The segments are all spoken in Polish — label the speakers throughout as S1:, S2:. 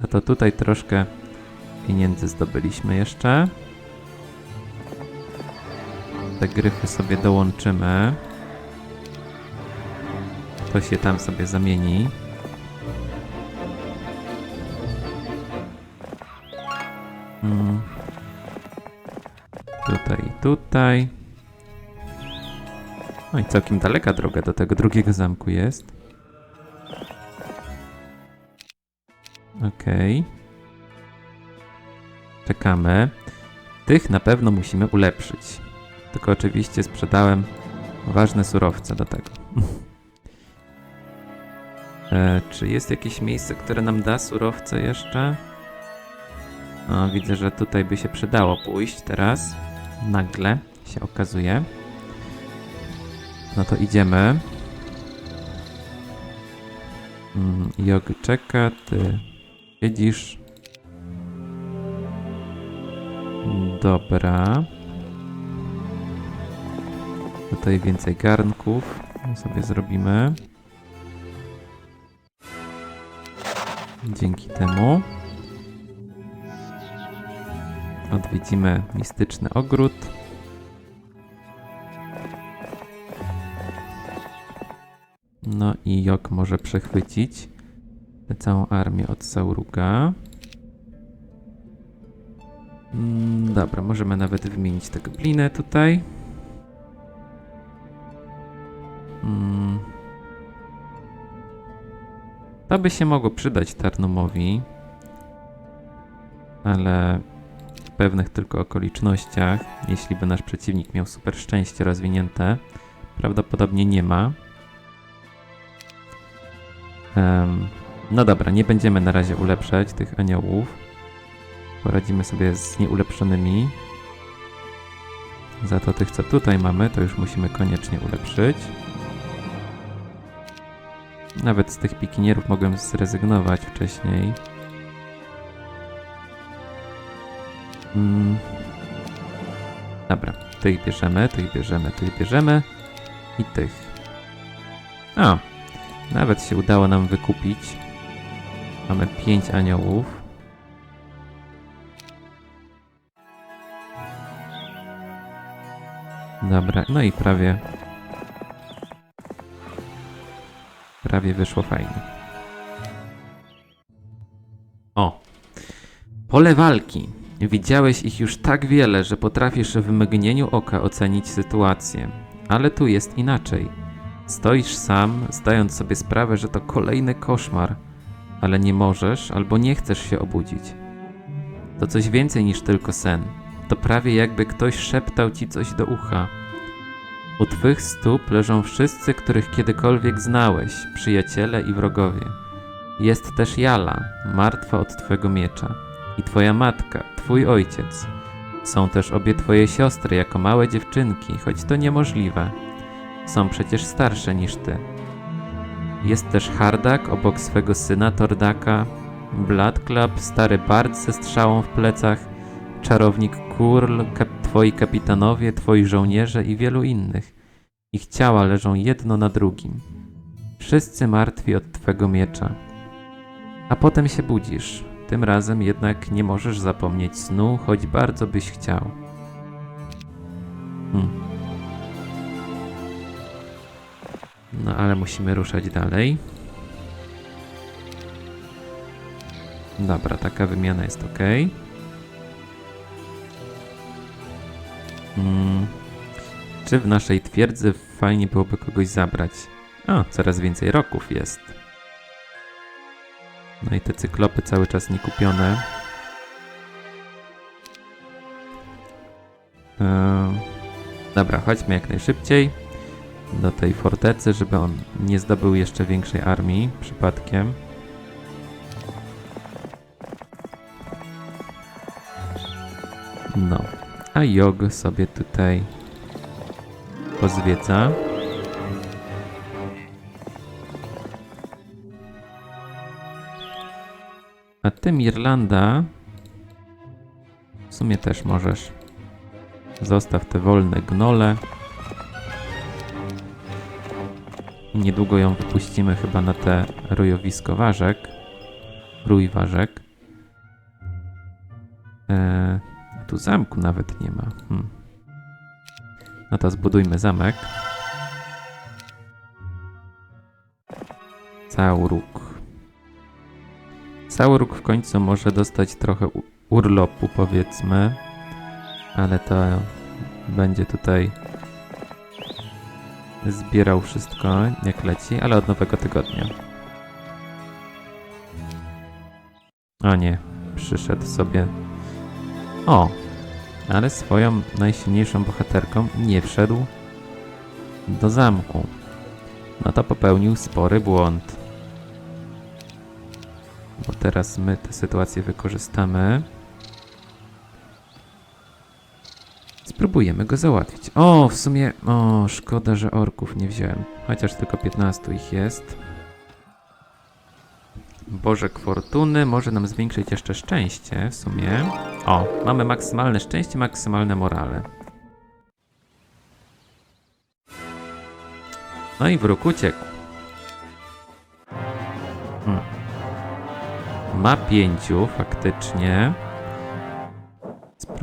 S1: No to tutaj troszkę pieniędzy zdobyliśmy jeszcze. Te gryfy sobie dołączymy. To się tam sobie zamieni. Mm. Tutaj tutaj. No i całkiem daleka droga do tego drugiego zamku jest. Okej. Czekamy. Tych na pewno musimy ulepszyć. Tylko oczywiście sprzedałem ważne surowce do tego. e, czy jest jakieś miejsce, które nam da surowce jeszcze? No, widzę, że tutaj by się przydało pójść teraz. Nagle się okazuje. No to idziemy. Mm, Jog czeka, ty siedzisz. Dobra. Tutaj więcej garnków sobie zrobimy. Dzięki temu odwiedzimy mistyczny ogród. No i Jok może przechwycić całą armię od Sauruga. Mm, dobra, możemy nawet wymienić te gobliny tutaj. Mm. To by się mogło przydać Tarnumowi, ale w pewnych tylko okolicznościach, jeśli by nasz przeciwnik miał super szczęście rozwinięte, prawdopodobnie nie ma. Em, no dobra, nie będziemy na razie ulepszać tych aniołów. Poradzimy sobie z nieulepszonymi. Za to tych, co tutaj mamy, to już musimy koniecznie ulepszyć. Nawet z tych pikinierów mogłem zrezygnować wcześniej. Mm. Dobra, tych bierzemy, tych bierzemy, tych bierzemy i tych. O, nawet się udało nam wykupić. Mamy 5 aniołów. Dobra, no i prawie. Prawie wyszło fajnie. O! Pole walki. Widziałeś ich już tak wiele, że potrafisz w mgnieniu oka ocenić sytuację. Ale tu jest inaczej. Stoisz sam, zdając sobie sprawę, że to kolejny koszmar, ale nie możesz albo nie chcesz się obudzić. To coś więcej niż tylko sen. To prawie jakby ktoś szeptał ci coś do ucha. U twych stóp leżą wszyscy, których kiedykolwiek znałeś, przyjaciele i wrogowie. Jest też Jala, martwa od twego miecza, i twoja matka, twój ojciec. Są też obie twoje siostry jako małe dziewczynki, choć to niemożliwe. Są przecież starsze niż ty. Jest też Hardak obok swego syna Tordaka, Bloodclub, stary bard ze strzałą w plecach, czarownik Kurl, kap twoi kapitanowie, twoi żołnierze i wielu innych. Ich ciała leżą jedno na drugim. Wszyscy martwi od twego miecza. A potem się budzisz. Tym razem jednak nie możesz zapomnieć snu, choć bardzo byś chciał. Hmm. No ale musimy ruszać dalej. Dobra, taka wymiana jest ok. Hmm. Czy w naszej twierdzy fajnie byłoby kogoś zabrać? O, coraz więcej roków jest. No i te cyklopy cały czas nie kupione. Eee, dobra, chodźmy jak najszybciej do tej fortecy, żeby on nie zdobył jeszcze większej armii przypadkiem. No, a Jog sobie tutaj pozwiedza. A ty, Mirlanda, w sumie też możesz. Zostaw te wolne gnole. Niedługo ją wypuścimy chyba na te rojowisko ważek. Rój ważek. E, tu zamku nawet nie ma. Hmm. No to zbudujmy zamek. Cauruk. Cauruk w końcu może dostać trochę urlopu, powiedzmy. Ale to będzie tutaj zbierał wszystko, jak leci, ale od nowego tygodnia. O nie, przyszedł sobie. O, ale swoją najsilniejszą bohaterką nie wszedł do zamku. No to popełnił spory błąd. Bo teraz my tę sytuację wykorzystamy. Spróbujemy go załatwić. O, w sumie. O, szkoda, że orków nie wziąłem. Chociaż tylko 15 ich jest. Bożek Fortuny może nam zwiększyć jeszcze szczęście w sumie. O, mamy maksymalne szczęście, maksymalne morale. No i wróg uciekł. Hmm. Ma pięciu faktycznie.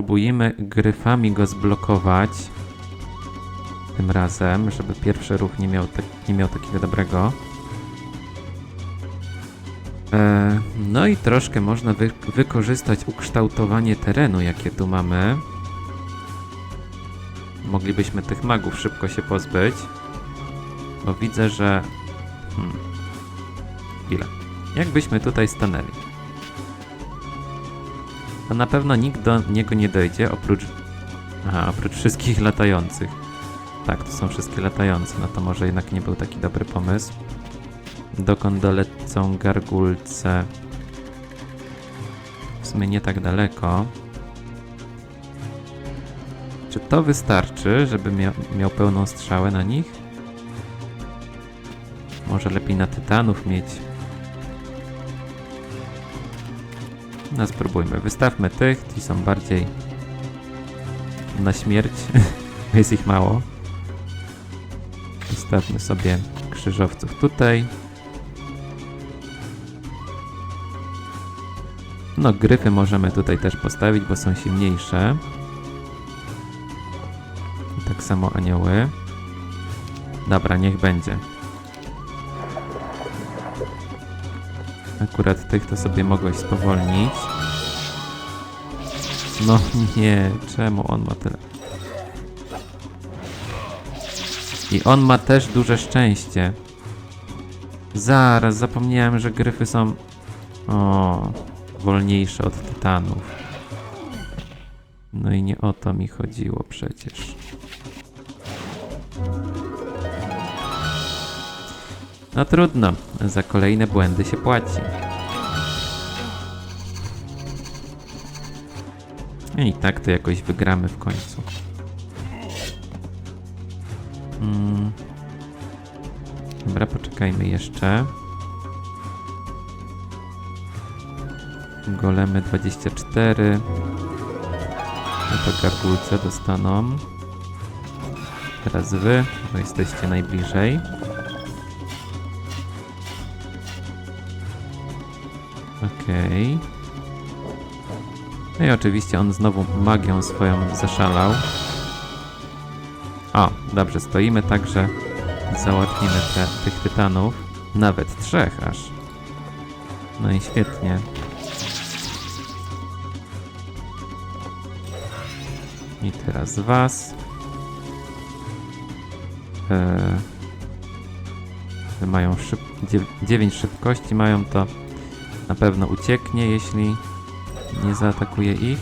S1: Spróbujemy gryfami go zblokować. Tym razem, żeby pierwszy ruch nie miał, tak, nie miał takiego dobrego. E, no i troszkę można wy wykorzystać ukształtowanie terenu, jakie tu mamy. Moglibyśmy tych magów szybko się pozbyć. Bo widzę, że... Hmm. Chwilę. Jakbyśmy tutaj stanęli? To na pewno nikt do niego nie dojdzie, oprócz... Aha, oprócz wszystkich latających. Tak, to są wszystkie latające, no to może jednak nie był taki dobry pomysł. Dokąd dolecą gargulce? W sumie nie tak daleko. Czy to wystarczy, żeby mia miał pełną strzałę na nich? Może lepiej na tytanów mieć. No spróbujmy. Wystawmy tych, ci są bardziej na śmierć. Jest ich mało. Wystawmy sobie krzyżowców tutaj. No, gryfy możemy tutaj też postawić, bo są silniejsze. I tak samo anioły. Dobra, niech będzie. Akurat tych to sobie mogłeś spowolnić. No nie, czemu on ma tyle? I on ma też duże szczęście. Zaraz, zapomniałem, że gryfy są... O, wolniejsze od tytanów. No i nie o to mi chodziło przecież. No trudno, za kolejne błędy się płaci. I tak to jakoś wygramy w końcu. Mm. Dobra, poczekajmy jeszcze. Golemy 24. No to garbulce dostaną. Teraz wy, bo jesteście najbliżej. Okej. No i oczywiście on znowu magią swoją zaszalał. O, dobrze, stoimy tak, że załatwimy te, tych tytanów. Nawet trzech aż. No i świetnie. I teraz was. Eee, mają szyb 9 szybkości mają to na pewno ucieknie, jeśli nie zaatakuje ich.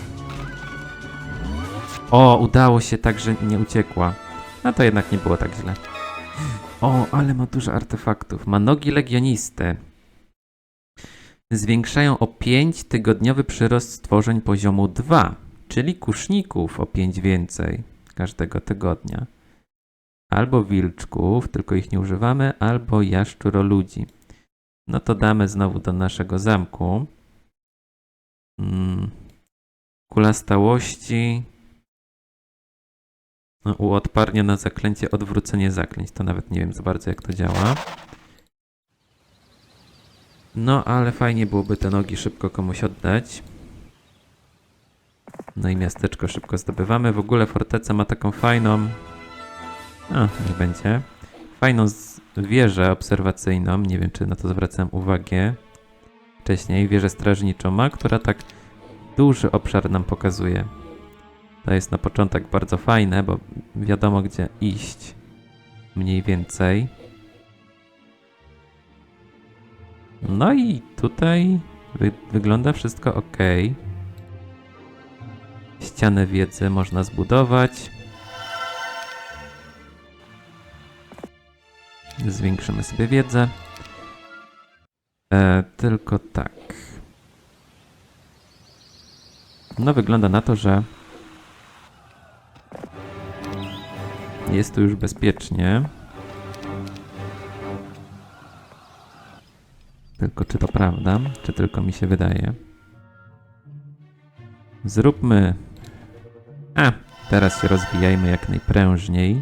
S1: O, udało się tak, że nie uciekła. No to jednak nie było tak źle. O, ale ma dużo artefaktów. Ma nogi legionisty. Zwiększają o 5 tygodniowy przyrost stworzeń poziomu 2, czyli kuszników o 5 więcej każdego tygodnia. Albo wilczków, tylko ich nie używamy, albo jaszczuroludzi. No to damy znowu do naszego zamku. Mm. Kula stałości. No, uodparnia na zaklęcie odwrócenie zaklęć. To nawet nie wiem za bardzo jak to działa. No, ale fajnie byłoby te nogi szybko komuś oddać. No i miasteczko szybko zdobywamy. W ogóle forteca ma taką fajną... A, nie będzie. Fajną wieżę obserwacyjną. Nie wiem, czy na to zwracałem uwagę wcześniej. Wieżę strażniczą ma, która tak duży obszar nam pokazuje. To jest na początek bardzo fajne, bo wiadomo gdzie iść. Mniej więcej. No i tutaj wy wygląda wszystko ok. Ścianę wiedzy można zbudować. Zwiększymy sobie wiedzę. E, tylko tak. No wygląda na to, że jest tu już bezpiecznie. Tylko czy to prawda, czy tylko mi się wydaje? Zróbmy. A, teraz się rozwijajmy jak najprężniej.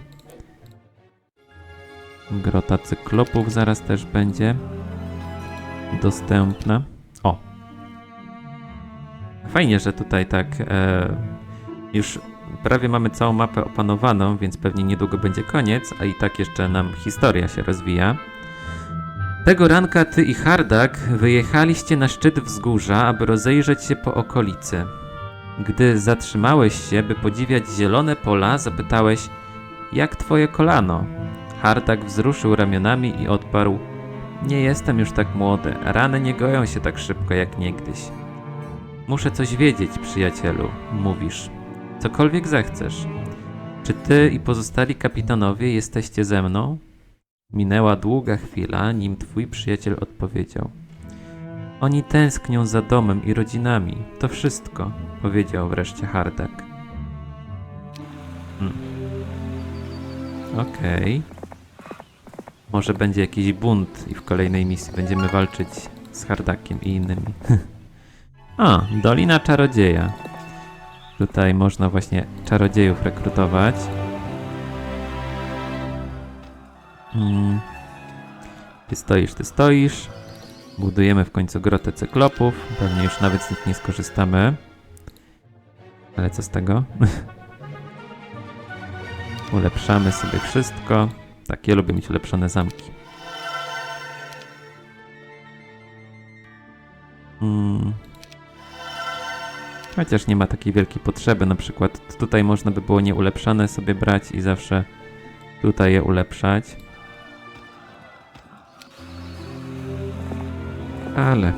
S1: Grota cyklopów zaraz też będzie dostępna. O! Fajnie, że tutaj tak e, już prawie mamy całą mapę opanowaną, więc pewnie niedługo będzie koniec, a i tak jeszcze nam historia się rozwija. Tego ranka ty i Hardak wyjechaliście na szczyt wzgórza, aby rozejrzeć się po okolicy. Gdy zatrzymałeś się, by podziwiać zielone pola, zapytałeś, jak twoje kolano? Hardak wzruszył ramionami i odparł, nie jestem już tak młody, rany nie goją się tak szybko jak niegdyś. Muszę coś wiedzieć, przyjacielu, mówisz. Cokolwiek zechcesz. Czy ty i pozostali kapitanowie jesteście ze mną? Minęła długa chwila, nim twój przyjaciel odpowiedział. Oni tęsknią za domem i rodzinami. To wszystko, powiedział wreszcie Hardak. Hmm. Okej. Może będzie jakiś bunt i w kolejnej misji będziemy walczyć z Hardakiem i innymi. A, Dolina Czarodzieja. Tutaj można właśnie czarodziejów rekrutować. Mm. Ty stoisz, ty stoisz. Budujemy w końcu grotę cyklopów. Pewnie już nawet z nich nie skorzystamy. Ale co z tego? Ulepszamy sobie wszystko. Tak, lubię mieć ulepszone zamki. Mm. Chociaż nie ma takiej wielkiej potrzeby, na przykład tutaj można by było nieulepszane sobie brać i zawsze tutaj je ulepszać. Ale...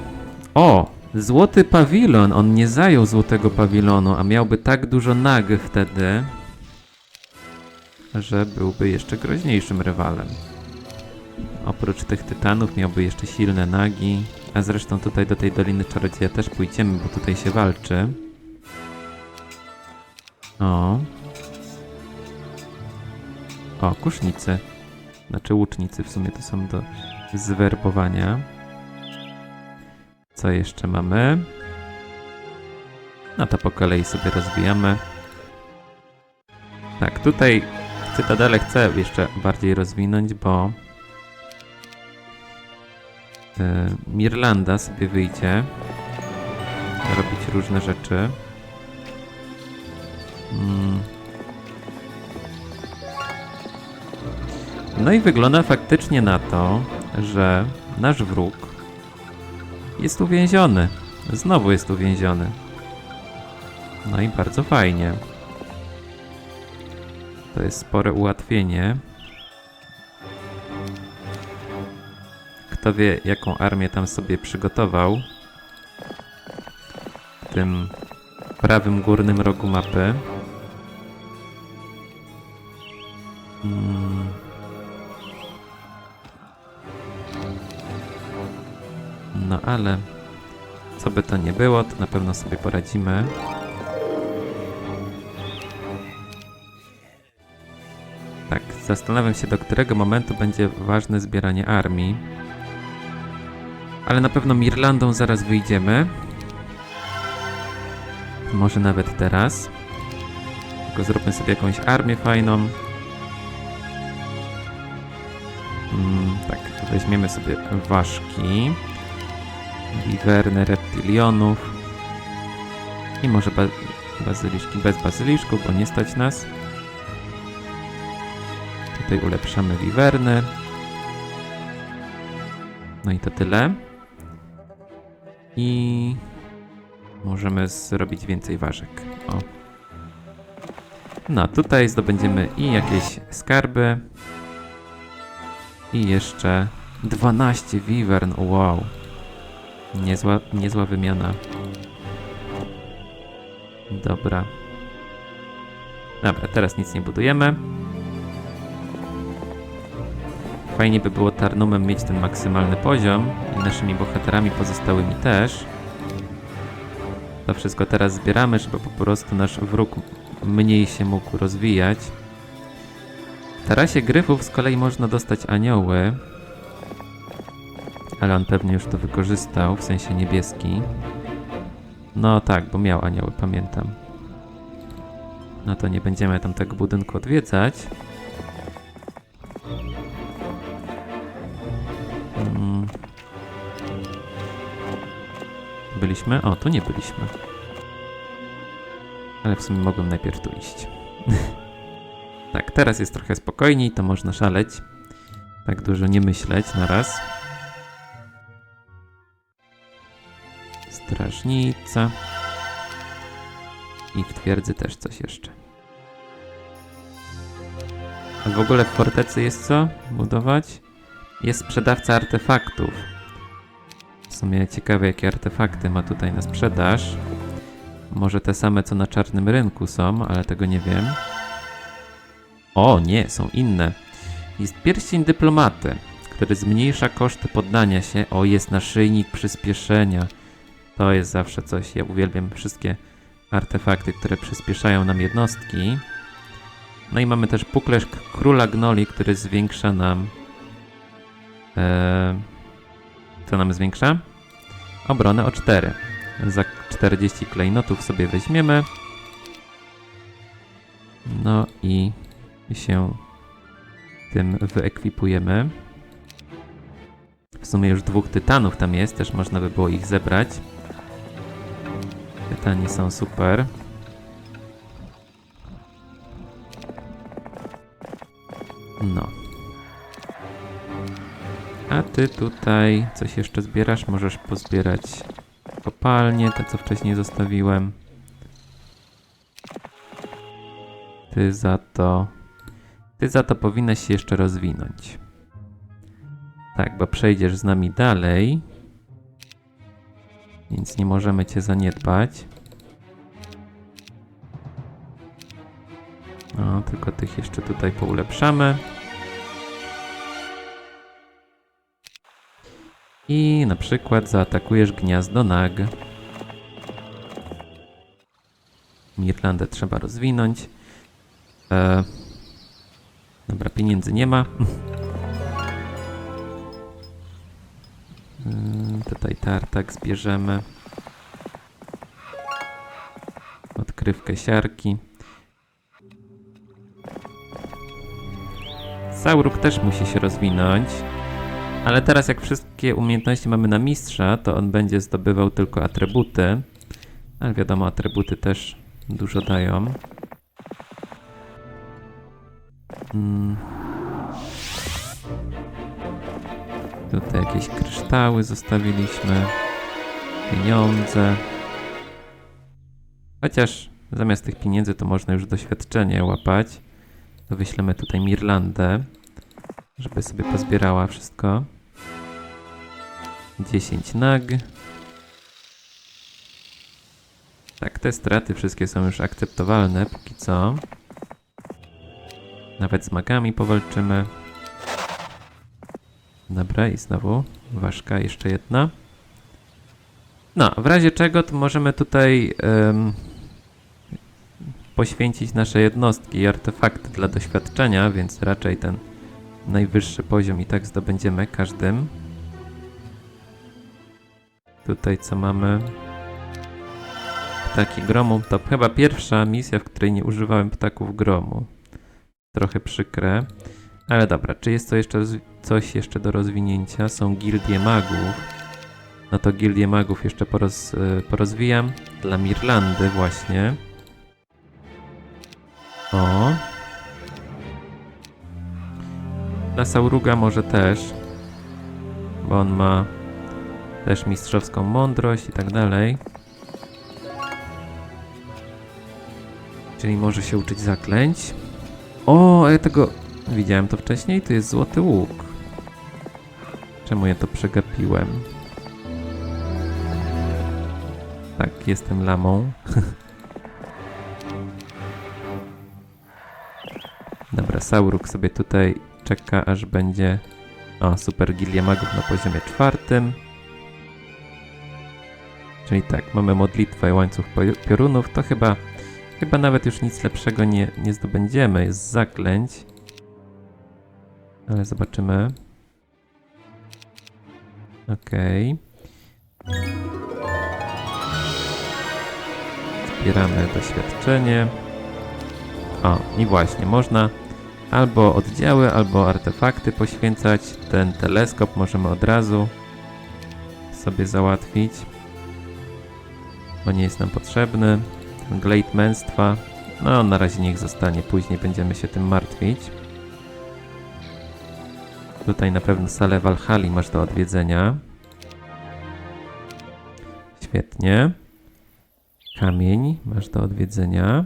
S1: O! Złoty pawilon! On nie zajął złotego pawilonu, a miałby tak dużo nag wtedy, że byłby jeszcze groźniejszym rywalem. Oprócz tych tytanów miałby jeszcze silne nagi, a zresztą tutaj do tej Doliny Czarodzieja też pójdziemy, bo tutaj się walczy. O. O, kusznicy. Znaczy łucznicy w sumie to są do zwerbowania. Co jeszcze mamy? No to po kolei sobie rozwijamy. Tak, tutaj Cytadelę chcę jeszcze bardziej rozwinąć, bo yy, Mirlanda sobie wyjdzie robić różne rzeczy. Mm. No i wygląda faktycznie na to, że nasz wróg jest uwięziony. Znowu jest uwięziony. No i bardzo fajnie. To jest spore ułatwienie. Kto wie, jaką armię tam sobie przygotował w tym prawym górnym rogu mapy. Mm. No ale co by to nie było, to na pewno sobie poradzimy. Zastanawiam się, do którego momentu będzie ważne zbieranie armii. Ale na pewno Mirlandą zaraz wyjdziemy. Może nawet teraz. Tylko zróbmy sobie jakąś armię fajną. Mm, tak, weźmiemy sobie ważki. Wiwerny reptilionów. I może ba- Bazyliszki bez bazyliszków, bo nie stać nas. Tutaj ulepszamy wiwerny. No i to tyle. I możemy zrobić więcej ważek. O. No, tutaj zdobędziemy i jakieś skarby. I jeszcze 12 wiwern. Wow. Niezła, niezła wymiana. Dobra. Dobra, teraz nic nie budujemy. Fajnie by było Tarnumem mieć ten maksymalny poziom i naszymi bohaterami pozostałymi też. To wszystko teraz zbieramy, żeby po prostu nasz wróg mniej się mógł rozwijać. W tarasie gryfów z kolei można dostać anioły. Ale on pewnie już to wykorzystał, w sensie niebieski. No tak, bo miał anioły, pamiętam. No to nie będziemy tam tego budynku odwiedzać. Byliśmy? O, tu nie byliśmy. Ale w sumie mogłem najpierw tu iść. tak, teraz jest trochę spokojniej, to można szaleć. Tak dużo nie myśleć na raz. Strażnica. I w twierdzy też coś jeszcze. A w ogóle w fortecy jest co budować? Jest sprzedawca artefaktów. Sumie ciekawe jakie artefakty ma tutaj na sprzedaż. Może te same co na czarnym rynku są, ale tego nie wiem. O, nie, są inne. Jest pierścień dyplomaty, który zmniejsza koszty poddania się. O, jest naszyjnik przyspieszenia. To jest zawsze coś. Ja uwielbiam wszystkie artefakty, które przyspieszają nam jednostki. No i mamy też puklerz króla gnoli, który zwiększa nam. E, co nam zwiększa? Obronę o 4. Za 40 klejnotów sobie weźmiemy. No i się tym wyekwipujemy. W sumie już dwóch tytanów tam jest, też można by było ich zebrać. Tytani są super. No. A ty tutaj coś jeszcze zbierasz? Możesz pozbierać kopalnie, te co wcześniej zostawiłem. Ty za to... Ty za to powinnaś się jeszcze rozwinąć. Tak, bo przejdziesz z nami dalej. Więc nie możemy cię zaniedbać. No, tylko tych jeszcze tutaj poulepszamy. I na przykład zaatakujesz gniazdo nag. Mirlandę trzeba rozwinąć. E, dobra, pieniędzy nie ma. Mm, Tutaj tartak zbierzemy. Odkrywkę siarki. Sauruk też musi się rozwinąć. Ale teraz jak wszystkie umiejętności mamy na mistrza, to on będzie zdobywał tylko atrybuty. Ale wiadomo, atrybuty też dużo dają. Mm. Tutaj jakieś kryształy zostawiliśmy. Pieniądze. Chociaż zamiast tych pieniędzy to można już doświadczenie łapać. To wyślemy tutaj Mirlandę, żeby sobie pozbierała wszystko. 10 nag. Tak, te straty wszystkie są już akceptowalne póki co. Nawet z magami powalczymy. Dobra, i znowu ważka, jeszcze jedna. No, w razie czego to możemy tutaj em, poświęcić nasze jednostki i artefakty dla doświadczenia, więc raczej ten najwyższy poziom i tak zdobędziemy każdym. Tutaj co mamy? Ptaki gromu. To chyba pierwsza misja, w której nie używałem ptaków gromu. Trochę przykre. Ale dobra, czy jest to jeszcze coś jeszcze do rozwinięcia? Są gildie magów. No to gildię magów jeszcze poroz, y, porozwijam. Dla Mirlandy właśnie. O. Dla Sauruga może też, bo on ma też mistrzowską mądrość i tak dalej. Czyli może się uczyć zaklęć. O, ja tego widziałem to wcześniej, to jest złoty łuk. Czemu ja to przegapiłem? Tak, jestem lamą. Dobra, Sauruk sobie tutaj czeka, aż będzie. O, super Gilia Magów na poziomie czwartym. Czyli tak, mamy modlitwę i łańcuch piorunów. To chyba, chyba nawet już nic lepszego nie, nie zdobędziemy. Jest zaklęć. Ale zobaczymy. Okej. Zbieramy doświadczenie. O, i właśnie, można albo oddziały, albo artefakty poświęcać. Ten teleskop możemy od razu sobie załatwić, bo nie jest nam potrzebny. Ten glade męstwa, no na razie niech zostanie, później będziemy się tym martwić. Tutaj na pewno salę Walhali masz do odwiedzenia. Świetnie. Kamień masz do odwiedzenia.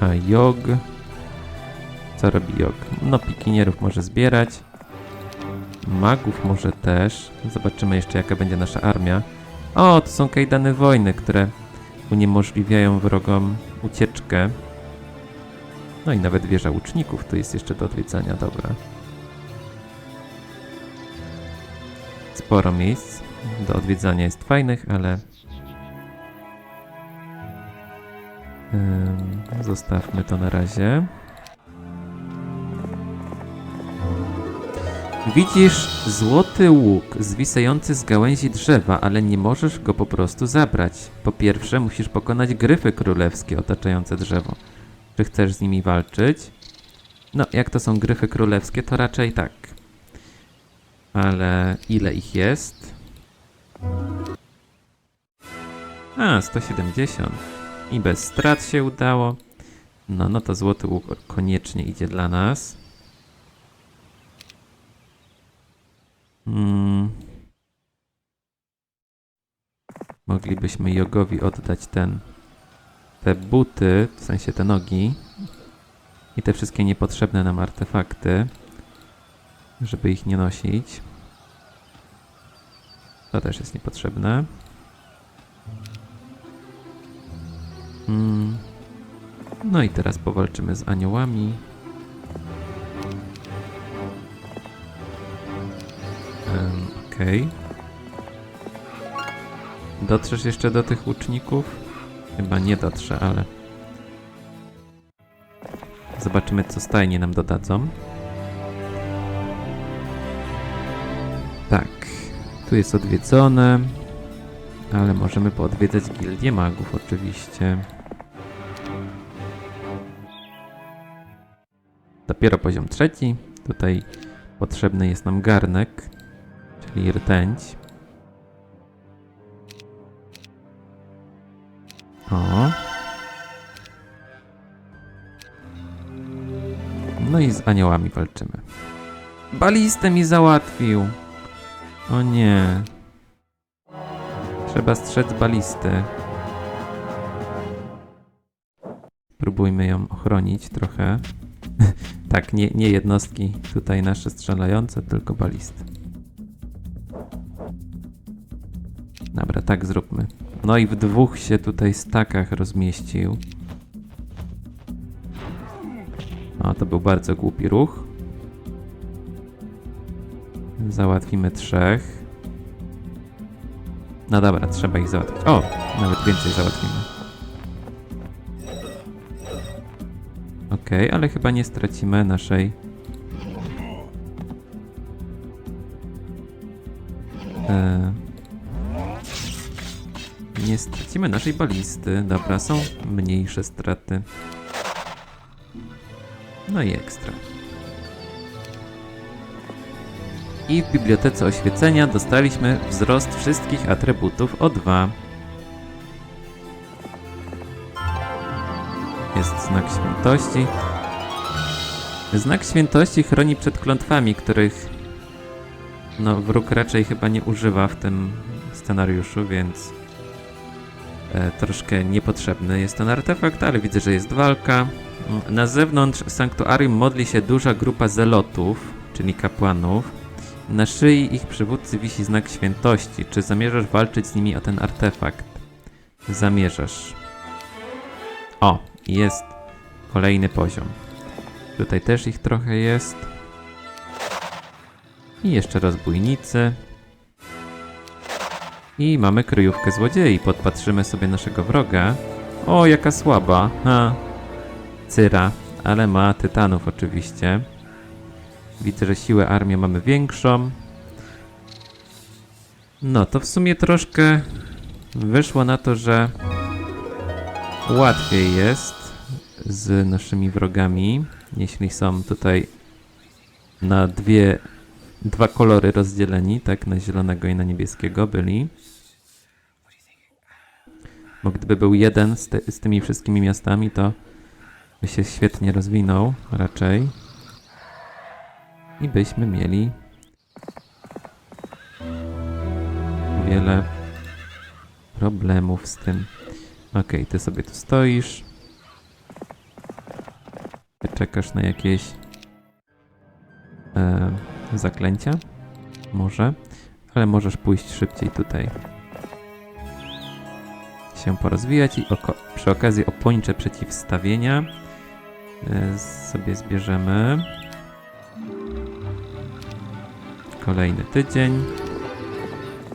S1: A jog. Co robi jog? No, pikinierów może zbierać. Magów może też. Zobaczymy jeszcze, jaka będzie nasza armia. O, to są kajdany wojny, które uniemożliwiają wrogom ucieczkę. No i nawet wieża łuczników tu jest jeszcze do odwiedzania, dobra. Sporo miejsc do odwiedzania jest fajnych, ale Zostawmy to na razie. Widzisz złoty łuk zwisający z gałęzi drzewa, ale nie możesz go po prostu zabrać. Po pierwsze, musisz pokonać gryfy królewskie otaczające drzewo. Czy chcesz z nimi walczyć? No, jak to są gryfy królewskie, to raczej tak. Ale ile ich jest? A, 170. I bez strat się udało. No, no to złoty łuk koniecznie idzie dla nas. Hmm. Moglibyśmy Jogowi oddać ten, te buty, w sensie te nogi i te wszystkie niepotrzebne nam artefakty, żeby ich nie nosić. To też jest niepotrzebne. Mm. No i teraz powalczymy z aniołami. Okej. Dotrzesz jeszcze do tych łuczników? Chyba nie dotrze, ale... Zobaczymy, co stajnie nam dodadzą. Tak. Tu jest odwiedzone. Ale możemy poodwiedzać gildię magów oczywiście. Dopiero poziom trzeci. Tutaj potrzebny jest nam garnek, czyli rtęć. O. No i z aniołami walczymy. Balistę mi załatwił. O nie. Trzeba strzec balisty. Próbujmy ją ochronić trochę. tak, nie, nie jednostki tutaj nasze strzelające, tylko balisty. Dobra, tak zróbmy. No i w dwóch się tutaj stakach rozmieścił. O, to był bardzo głupi ruch. Załatwimy trzech. No dobra, trzeba ich załatwić. O, nawet więcej załatwimy. Okej, ale chyba nie stracimy naszej... stracimy naszej balisty. Dobra, są mniejsze straty. No i ekstra. I w bibliotece oświecenia dostaliśmy wzrost wszystkich atrybutów o 2. jest znak świętości. Znak świętości chroni przed klątwami, których no, wróg raczej chyba nie używa w tym scenariuszu, więc troszkę niepotrzebny jest ten artefakt, ale widzę, że jest walka. Mm, Na zewnątrz sanktuarium modli się duża grupa zelotów, czyli kapłanów. Na szyi ich przywódcy wisi znak świętości. Czy zamierzasz walczyć z nimi o ten artefakt? Zamierzasz. O, jest kolejny poziom. Tutaj też ich trochę jest. I jeszcze rozbójnicy. I mamy kryjówkę złodziei. Podpatrzymy sobie naszego wroga. O, jaka słaba. Ha. Cyra, ale ma tytanów oczywiście. Widzę, że siłę armii mamy większą. No, to w sumie troszkę wyszło na to, że łatwiej jest z naszymi wrogami, jeśli są tutaj na dwie, dwa kolory rozdzieleni, tak, na zielonego i na niebieskiego byli. Bo gdyby był jeden z, te, z tymi wszystkimi miastami, to by się świetnie rozwinął raczej. I byśmy mieli wiele problemów z tym. Okej, ty sobie tu stoisz. Ty czekasz na jakieś e, zaklęcia? Może, ale możesz pójść szybciej tutaj. Się porozwijać i oko- przy okazji opończe przeciwstawienia e, sobie zbierzemy. Kolejny tydzień.